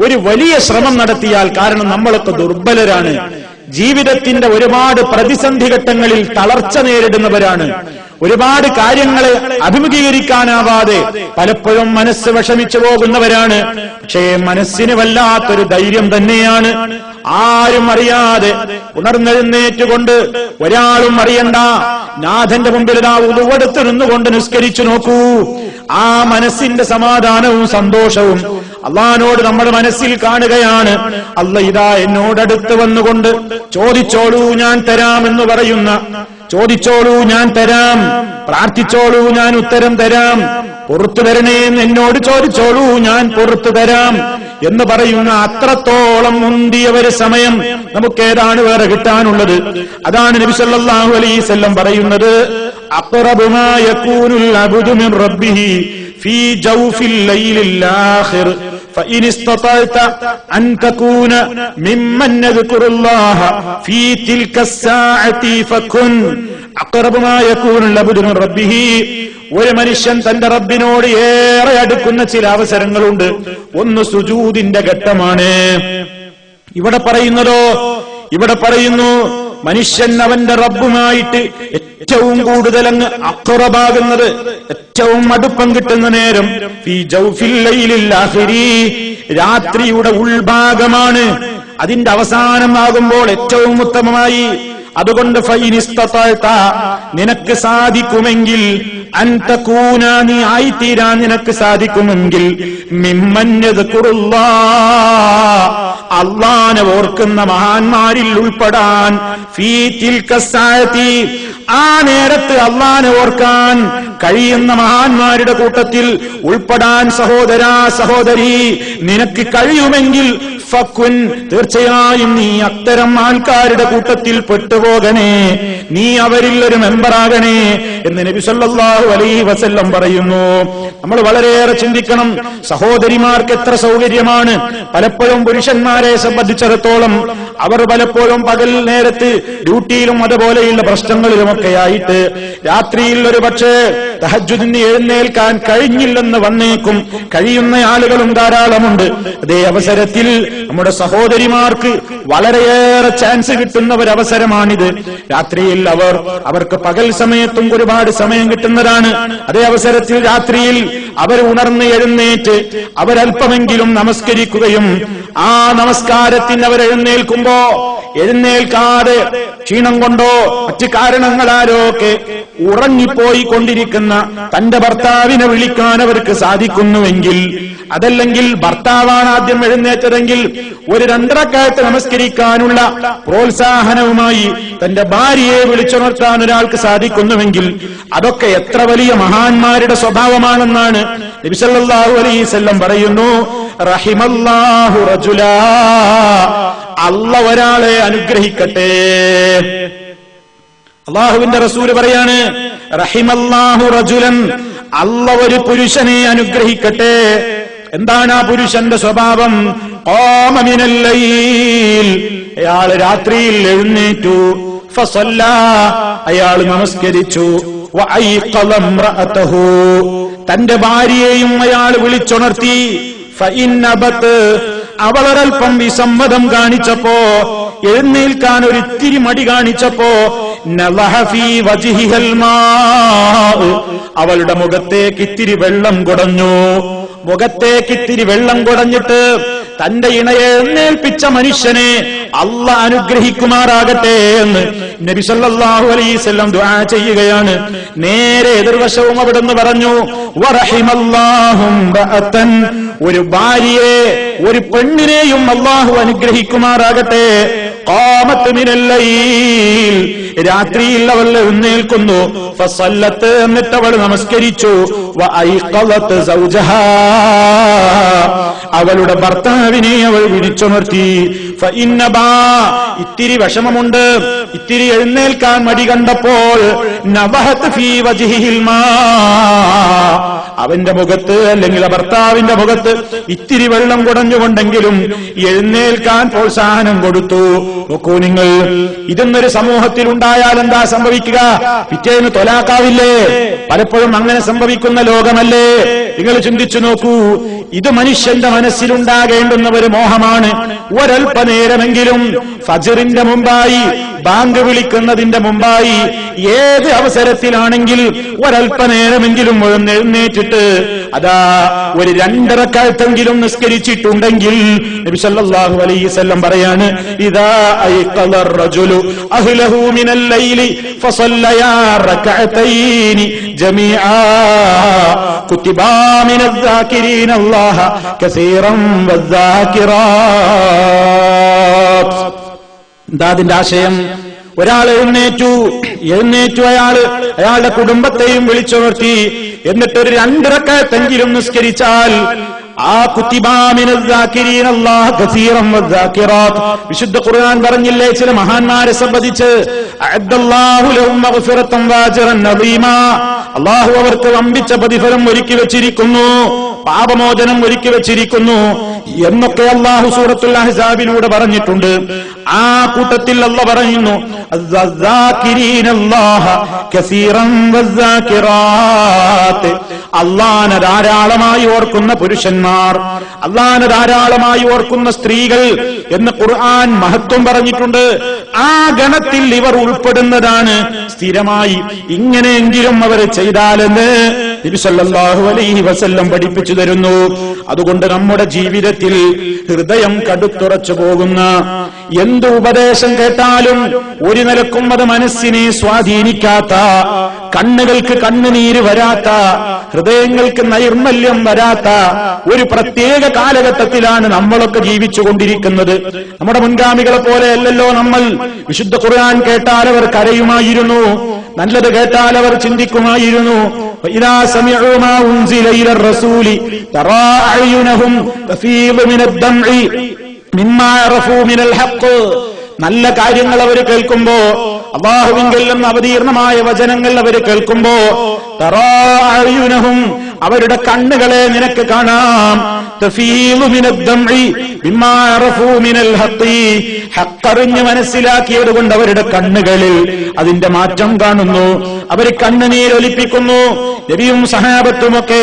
ഒരു വലിയ ശ്രമം നടത്തിയാൽ കാരണം നമ്മളൊക്കെ ദുർബലരാണ്. ജീവിതത്തിന്റെ ഒരുപാട് പ്രതിസന്ധി ഘട്ടങ്ങളിൽ തളർച്ച നേരിടുന്നവരാണ്. ഒരുപാട് കാര്യങ്ങളെ അഭിമുഖീകരിക്കാനാവാതെ പലപ്പോഴും മനസ്സ് വിഷമിച്ചു പോകുന്നവരാണ്. പക്ഷേ മനസ്സിന് വല്ലാത്തൊരു ധൈര്യം തന്നെയാണ്. ആരും അറിയാതെ ഉണർന്നെഴുന്നേറ്റുകൊണ്ട് ഒരാളും അറിയണ്ട. നാഥന്റെ മുമ്പിൽ ഇതാ ഉടുവെടുത്ത് നിന്നുകൊണ്ട് നിസ്കരിച്ചു നോക്കൂ. ആ മനസ്സിന്റെ സമാധാനവും സന്തോഷവും അള്ളഹാനോട് നമ്മുടെ മനസ്സിൽ കാണുകയാണ്. അല്ല ഇതാ എന്നോടടുത്ത് വന്നുകൊണ്ട് ചോദിച്ചോളൂ ഞാൻ തരാം എന്ന് പറയുന്ന. ചോദിച്ചോളൂ ഞാൻ തരാം. പ്രാർത്ഥിച്ചോളൂ ഞാൻ ഉത്തരം തരാം. പുറത്തു തരണേ എന്നോട് ചോദിച്ചോളൂ ഞാൻ പുറത്തു തരാം എന്ന് പറയുന്ന അത്രത്തോളം മുന്തിയ ഒരു സമയം നമുക്ക് ഏതാണ് വേറെ കിട്ടാനുള്ളത്. അതാണ് നബി സല്ലല്ലാഹു അലൈഹി പറയുന്നത് അപ്പുറബുമായ യകൂനുൽ അബ്ദു മിൻ റബ്ബിഹി ഫീ ജൗഫിൽ ലൈലിൽ ഒരു മനുഷ്യൻ തന്റെ റബ്ബിനോട് ഏറെ അടുക്കുന്ന ചില അവസരങ്ങളുണ്ട്. ഒന്ന് സുജൂതിന്റെ ഘട്ടമാണ്. ഇവിടെ പറയുന്നതോ? ഇവിടെ പറയുന്നു മനുഷ്യൻ അവന്റെ റബ്ബുമായിട്ട് ഏറ്റവും കൂടുതൽ അങ്ങ് അക്കുറബാകുന്നത് ഏറ്റവും അടുപ്പം കിട്ടുന്ന നേരം ലൈലിൽ ആഖിരി. രാത്രിയുടെ ഉൾഭാഗമാണ്. അതിന്റെ അവസാനമാകുമ്പോൾ ഏറ്റവും ഉത്തമമായി. അതുകൊണ്ട് നിനക്ക് സാധിക്കുമെങ്കിൽ അൻതകൂന നീ ആയിത്തീരാൻ നിനക്ക് സാധിക്കുമെങ്കിൽ മിമ്മഞ്ഞത് കുറുല്ലാ അള്ളാനെ ഓർക്കുന്ന മഹാന്മാരിൽ ഉൾപ്പെടാൻ ആ നേരത്ത് അള്ളാനെ ഓർക്കാൻ കഴിയുന്ന മഹാന്മാരുടെ കൂട്ടത്തിൽ ഉൾപ്പെടാൻ സഹോദരാ സഹോദരി നിനക്ക് കഴിയുമെങ്കിൽ തീർച്ചയായും നീ അത്തരം ആൾക്കാരുടെ കൂട്ടത്തിൽ പെട്ടുപോകണേ. നീ അവരിൽ ഒരു മെമ്പറാകണേ എന്ന് നബി സല്ലല്ലാഹു അലൈഹി വസല്ലം പറയുന്നു. നമ്മൾ വളരെയേറെ ചിന്തിക്കണം സഹോദരിമാർക്ക് എത്ര സൗകര്യമാണ്. പലപ്പോഴും പുരുഷന്മാരെ സംബന്ധിച്ചിടത്തോളം അവർ പലപ്പോഴും പകൽ നേരത്ത് ഡ്യൂട്ടിയിലും അതുപോലെയുള്ള പ്രശ്നങ്ങളിലുമൊക്കെ ആയിട്ട് രാത്രിയിൽ ഒരു പക്ഷേ തഹജുദിന് എഴുന്നേൽക്കാൻ കഴിഞ്ഞില്ലെന്ന് വന്നേക്കും. കഴിയുന്ന ആളുകളും ധാരാളമുണ്ട്. അതേ അവസരത്തിൽ നമ്മുടെ സഹോദരിമാർക്ക് വളരെയേറെ ചാൻസ് കിട്ടുന്ന ഒരു അവസരമാണിത് രാത്രിയിൽ അവർ അവർക്ക് പകൽ സമയത്തും ഒരുപാട് സമയം കിട്ടുന്നതാണ്. അതേ അവസരത്തിൽ രാത്രിയിൽ അവർ ഉണർന്ന് എഴുന്നേറ്റ് അവരല്പമെങ്കിലും നമസ്കരിക്കുകയും ആ നമസ്കാരത്തിന് അവർ എഴുന്നേൽക്കുമ്പോ എഴുന്നേൽക്കാതെ ക്ഷീണം കൊണ്ടോ മറ്റു കാരണങ്ങളാരോ ഒക്കെ ഉറങ്ങിപ്പോയി കൊണ്ടിരിക്കുന്ന തന്റെ ഭർത്താവിനെ വിളിക്കാൻ അവർക്ക് സാധിക്കുന്നുവെങ്കിൽ അതല്ലെങ്കിൽ ഭർത്താവാണ് ആദ്യം എഴുന്നേറ്റതെങ്കിൽ ഒരു രണ്ടരക്കാലത്ത് നമസ്കരിക്കാനുള്ള പ്രോത്സാഹനവുമായി തന്റെ ഭാര്യയെ വിളിച്ചുണർത്താൻ ഒരാൾക്ക് സാധിക്കുന്നുവെങ്കിൽ അതൊക്കെ എത്ര വലിയ മഹാന്മാരുടെ സ്വഭാവമാണെന്നാണ് നബിസല്ലാഹു അലൈസല്ലം പറയുന്നു റഹിമല്ലാഹു റജുല. അല്ല ഒരാളെ അനുഗ്രഹിക്കട്ടെ. അള്ളാഹുവിന്റെ റസൂൽ പറയാണ് റഹിമല്ലാഹു റജുലൻ. അല്ല ഒരു പുരുഷനെ അനുഗ്രഹിക്കട്ടെ. എന്താണ് ആ പുരുഷന്റെ സ്വഭാവം? ഓമമിനല്ലയിൽ അയാൾ രാത്രിയിൽ എഴുന്നേറ്റു. ഫസല്ല. അയാൾ നമസ്കരിച്ചു. തന്റെ ഭാര്യയെയും അയാൾ വിളിച്ചുണർത്തി അവളൊരൽപ്പം വിസമ്മതം കാണിച്ചപ്പോ എഴുന്നേൽക്കാൻ ഒരിത്തിരി മടി കാണിച്ചപ്പോ. അവളുടെ മുഖത്തേക്ക് ഇത്തിരി വെള്ളം കുടഞ്ഞു മുഖത്തേക്ക് ഇത്തിരി വെള്ളം കുടഞ്ഞിട്ട് തന്റെ ഇണയെ എഴുന്നേൽപ്പിച്ച മനുഷ്യനെ അല്ല അനുഗ്രഹിക്കുമാറാകട്ടെ എന്ന് നബി സല്ലല്ലാഹു അലൈഹി വസല്ലം ദുആ ചെയ്യുകയാണ്. നേരെ എതിർവശവും അവിടുന്ന് പറഞ്ഞു വറഹിമല്ലാഹും റഅതൻ ഒരു ഭാര്യയെ ഒരു പെണ്ണിനെയും അള്ളാഹു അനുഗ്രഹിക്കുമാറാകട്ടെ. രാത്രിയിൽ അവൾ എഴുന്നേൽക്കുന്നു. ഫസല്ലത്ത് എന്നിട്ട് അവൾ നമസ്കരിച്ചു അവളുടെ ഭർത്താവിനെ അവൾ വിളിച്ചുണർത്തി. ഇത്തിരി വിഷമമുണ്ട്. ഇത്തിരി എഴുന്നേൽക്കാൻ മടി കണ്ടപ്പോൾ അവന്റെ മുഖത്ത് അല്ലെങ്കിൽ ഭർത്താവിന്റെ മുഖത്ത് ഇത്തിരി വെള്ളം കുടഞ്ഞുകൊണ്ടെങ്കിലും എഴുന്നേൽക്കാൻ പ്രോത്സാഹനം കൊടുത്തു. നോക്കൂ നിങ്ങൾ. ഇതെന്നൊരു സമൂഹത്തിൽ ഉണ്ടായാൽ എന്താ സംഭവിക്കുക? പിറ്റേന്ന് തൊലാക്കാവില്ലേ? പലപ്പോഴും അങ്ങനെ സംഭവിക്കുന്ന ലോകമല്ലേ? നിങ്ങൾ ചിന്തിച്ചു നോക്കൂ. ഇത് മനുഷ്യന്റെ മനസ്സിലുണ്ടാകേണ്ടുന്ന ഒരു മോഹമാണ്. ഒരൽപ്പനേരമെങ്കിലും ഫജറിന്റെ മുമ്പായി ബാങ്ക് വിളിക്കുന്നതിന്റെ മുമ്പായി ഏത് അവസരത്തിലാണെങ്കിൽ ഒരൽപ്പനേരമെങ്കിലും എഴുന്നേറ്റിട്ട് അതാ ഒരു രണ്ടരക്കാലത്തെങ്കിലും നിസ്കരിച്ചിട്ടുണ്ടെങ്കിൽ നബിസല്ലാഹു അലൈസല്ലം പറയാണ് ഇതാ എന്താ അതിന്റെ ആശയം? ഒരാൾ എഴുന്നേറ്റു. എഴുന്നേറ്റു അയാൾ. അയാളുടെ കുടുംബത്തെയും വിളിച്ചുണർത്തി എന്നിട്ട് ഒരു രണ്ടിറക്കത്തെങ്കിലും നിസ്കരിച്ചാൽ ആ വിശുദ്ധ ഖുർആൻ പറഞ്ഞില്ലേ ചില മഹാന്മാരെ സംബന്ധിച്ച്. അള്ളാഹു അവർക്ക് വമ്പിച്ച പ്രതിഫലം ഒരുക്കി വെച്ചിരിക്കുന്നു. പാപമോചനം ഒരുക്കി വെച്ചിരിക്കുന്നു. എന്നൊക്കെ അള്ളാഹു സൂറത്തുൽ പറഞ്ഞിട്ടുണ്ട്. ആ കൂട്ടത്തിൽ അല്ല പറയുന്നു അള്ളാന ധാരാളമായി ഓർക്കുന്ന പുരുഷന്മാർ അള്ളാനെ ധാരാളമായി ഓർക്കുന്ന സ്ത്രീകൾ എന്ന് ഖുർആൻ മഹത്വം പറഞ്ഞിട്ടുണ്ട്. ആ ഗണത്തിൽ ഇവർ ഉൾപ്പെടുന്നതാണ് സ്ഥിരമായി ഇങ്ങനെയെങ്കിലും അവർ ചെയ്താലെന്ന് അലൈഹി വസല്ലം പഠിപ്പിച്ചു തരുന്നു. അതുകൊണ്ട് നമ്മുടെ ജീവിതത്തിൽ ഹൃദയം കടുത്തുറച്ചു പോകുന്ന എന്ത് ഉപദേശം കേട്ടാലും ഒരു നിലക്കും അത് മനസ്സിനെ സ്വാധീനിക്കാത്ത കണ്ണുകൾക്ക് കണ്ണുനീര് വരാത്ത ഹൃദയങ്ങൾക്ക് നൈർമല്യം വരാത്ത ഒരു പ്രത്യേക കാലഘട്ടത്തിലാണ് നമ്മളൊക്കെ ജീവിച്ചുകൊണ്ടിരിക്കുന്നത്. നമ്മുടെ മുൻഗാമികളെ പോലെ അല്ലല്ലോ നമ്മൾ. വിശുദ്ധ ഖുർആൻ കേട്ടാൽ അവർ കരയുമായിരുന്നു. നല്ലത് കേട്ടാൽ അവർ ചിന്തിക്കുമായിരുന്നു. وإذا سمعوا ما أنزل إلى الرسول ترى أعينهم تفيض من الدمع مما عرفوا من الحق നല്ല കാര്യങ്ങൾ അവർ കേൾക്കുമ്പോ അള്ളാഹുവിങ്കിൽ നിന്ന് അവതീർണമായ വചനങ്ങൾ അവർ കേൾക്കുമ്പോ തറായുനഹും അവരുടെ കണ്ണുകളെ നിനക്ക് കാണാം തഫീലു മിനദ്ദംഇ ബിമ്മാ അറഫൂ മിനൽ ഹഖി. ഹഖറിഞ്ഞ് മനസ്സിലാക്കിയത് കൊണ്ട് അവരുടെ കണ്ണുകളിൽ അതിന്റെ മാറ്റം കാണുന്നു അവർ കണ്ണുനീരൊലിപ്പിക്കുന്നു നബിയും സഹാബത്തുമൊക്കെ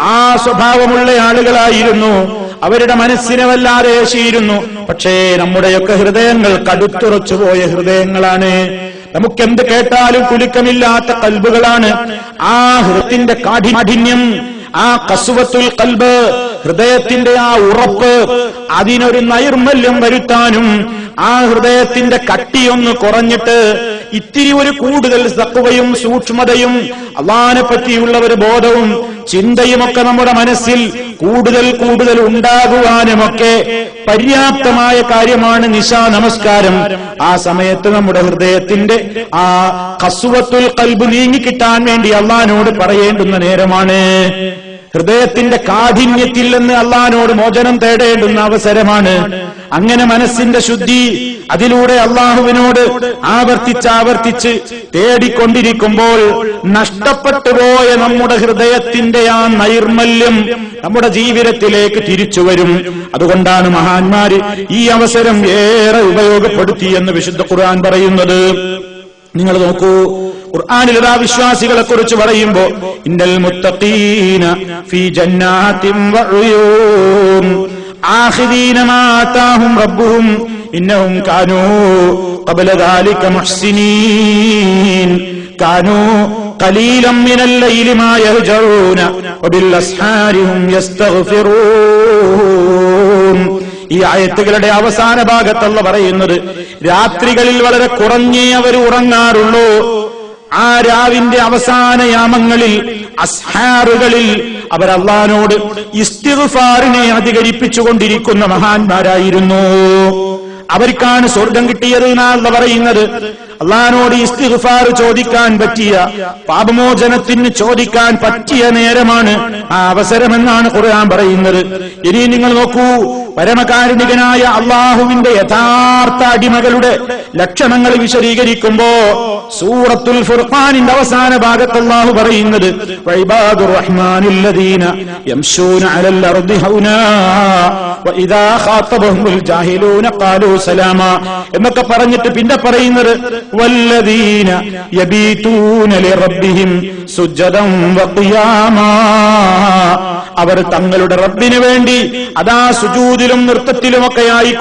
ആ സ്വഭാവമുള്ള ആളുകളായിരുന്നു. അവരുടെ മനസ്സിനെ വല്ലാതെ ശീരുന്നു പക്ഷേ നമ്മുടെയൊക്കെ ഹൃദയങ്ങൾ കടുത്തുറച്ചു പോയ ഹൃദയങ്ങളാണ്. നമുക്കെന്ത് കേട്ടാലും കുലുക്കമില്ലാത്ത കൽബുകളാണ്. ആ ഹൃത്തിന്റെ കാഠിമാഠിന്യം ആ കസുവത്തുൽ കൽബ് ഹൃദയത്തിന്റെ ആ ഉറപ്പ് അതിനൊരു നൈർമല്യം വരുത്താനും ആ ഹൃദയത്തിന്റെ കട്ടിയൊന്ന് കുറഞ്ഞിട്ട് ഇത്തിരി ഒരു കൂടുതൽ സക്കുവയും സൂക്ഷ്മതയും അള്ളഹാനെ പറ്റിയുള്ള ഒരു ബോധവും ചിന്തയുമൊക്കെ നമ്മുടെ മനസ്സിൽ കൂടുതൽ കൂടുതൽ ഉണ്ടാകുവാനുമൊക്കെ പര്യാപ്തമായ കാര്യമാണ് നിശാ നമസ്കാരം. ആ സമയത്ത് നമ്മുടെ ഹൃദയത്തിന്റെ ആ കസുവത്തുൽ കൽബ് നീങ്ങിക്കിട്ടാൻ വേണ്ടി അള്ളഹാനോട് പറയേണ്ടുന്ന നേരമാണ്. ഹൃദയത്തിന്റെ കാഠിന്യത്തിൽ നിന്ന് അള്ളഹാനോട് മോചനം തേടേണ്ടുന്ന അവസരമാണ്. അങ്ങനെ മനസ്സിന്റെ ശുദ്ധി അതിലൂടെ അള്ളാഹുവിനോട് ആവർത്തിച്ച് ആവർത്തിച്ച് തേടിക്കൊണ്ടിരിക്കുമ്പോൾ നഷ്ടപ്പെട്ടു പോയ നമ്മുടെ ഹൃദയത്തിന്റെ ആ നൈർമല്യം നമ്മുടെ ജീവിതത്തിലേക്ക് തിരിച്ചു വരും. അതുകൊണ്ടാണ് മഹാന്മാര് ഈ അവസരം ഏറെ ഉപയോഗപ്പെടുത്തി എന്ന് വിശുദ്ധ ഖുർആൻ പറയുന്നത്. നിങ്ങൾ നോക്കൂ ഖുർആനിൽ ഇതാ വിശ്വാസികളെ കുറിച്ച് പറയുമ്പോ ഇന്നൽ മുത്തഖീന ഫീ ജന്നാത്തിൻ വഉയൂൻ മാതാഹും റബ്ബുഹും ഇന്നഹും കാനൂ قبل ذلك محسنين كانوا قليلا من الليل ما يهجعون وبالأسحار هم يستغفرون ഈ ആയത്തുകളുടെ അവസാന ഭാഗത്തുള്ള പറയുന്നത് രാത്രികളിൽ വളരെ കുറഞ്ഞേ അവർ ഉറങ്ങാറുള്ളൂ ആ രാവിന്റെ അവസാന യാമങ്ങളിൽ അസ്ഹാറുകളിൽ അവർ അള്ളഹാനോട് ഇസ്തിഗ്ഫാറിനെ അധികരിപ്പിച്ചുകൊണ്ടിരിക്കുന്ന മഹാന്മാരായിരുന്നു അവർക്കാണ് സ്വർഗം കിട്ടിയത് എന്നാണ് പറയുന്നത്. അള്ളഹാനോട് ഇസ്തിഗ്ഫാർ ചോദിക്കാൻ പറ്റിയ പാപമോചനത്തിന് ചോദിക്കാൻ പറ്റിയ നേരമാണ് ആ അവസരമെന്നാണ് ഖുർആൻ പറയുന്നത്. ഇനി നിങ്ങൾ നോക്കൂ പരമകാരുണികനായ അള്ളാഹുവിന്റെ യഥാർത്ഥ അടിമകളുടെ ലക്ഷണങ്ങൾ വിശദീകരിക്കുമ്പോ സൂറത്തുൽ ഫുർഖാനിന്റെ അവസാന ഭാഗത്ത് അള്ളാഹു പറയുന്നത് എന്നൊക്കെ പറഞ്ഞിട്ട് പിന്നെ പറയുന്നത് വല്ലദീന അവർ തങ്ങളുടെ റബ്ബിനു വേണ്ടി അതാ സുജൂതിലും നൃത്തത്തിലുമൊക്കെയായി